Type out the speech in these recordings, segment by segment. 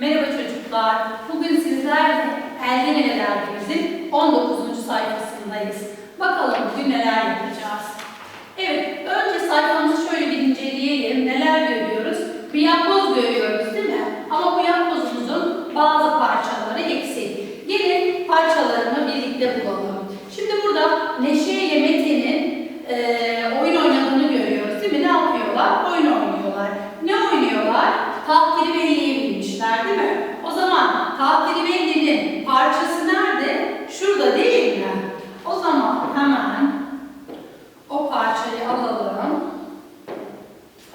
Merhaba çocuklar. Bugün sizlerle Elde Neler dergimizin 19. sayfasındayız. Bakalım bugün neler yapacağız. Evet, önce sayfamızı şöyle bir inceleyelim. Neler görüyoruz? Bir yapboz görüyoruz değil mi? Ama bu yapbozumuzun bazı parçaları eksik. Gelin parçalarını birlikte bulalım. Şimdi burada Neşe ile Mete'nin eee, oyun oynadığını görüyoruz değil mi? Ne yapıyorlar? Oyun oynuyorlar. Ne oynuyorlar? Tahtiri belleği bilmişler değil mi? O zaman tahtiri belleğinin parçası nerede? Şurada değil mi? O zaman hemen o parçayı alalım.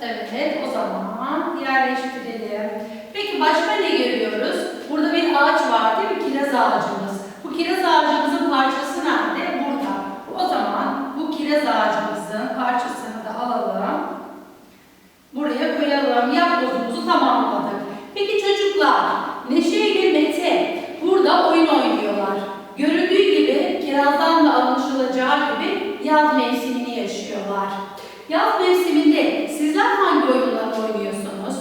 Evet, o zaman yerleştirelim. Peki başka ne görüyoruz? Burada bir ağaç var değil mi? Kiraz ağacımız. Bu kiraz ağacımızın parçası nerede? Burada. O zaman bu kiraz ağacımızın parçasını da alalım. Buraya koyalım. Yapbozumuzu tamamladık. Peki çocuklar, Neşe ile Mete burada oyun oynuyorlar. Yaz mevsiminde sizler hangi oyunları oynuyorsunuz?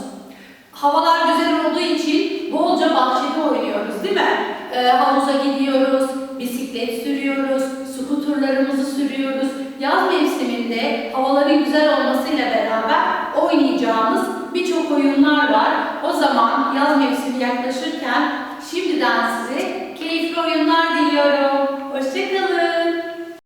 Havalar güzel olduğu için bolca bahçede oynuyoruz değil mi? Ee, havuza gidiyoruz, bisiklet sürüyoruz, skuturlarımızı sürüyoruz. Yaz mevsiminde havaların güzel olmasıyla beraber oynayacağımız birçok oyunlar var. O zaman yaz mevsimi yaklaşırken şimdiden size keyifli oyunlar.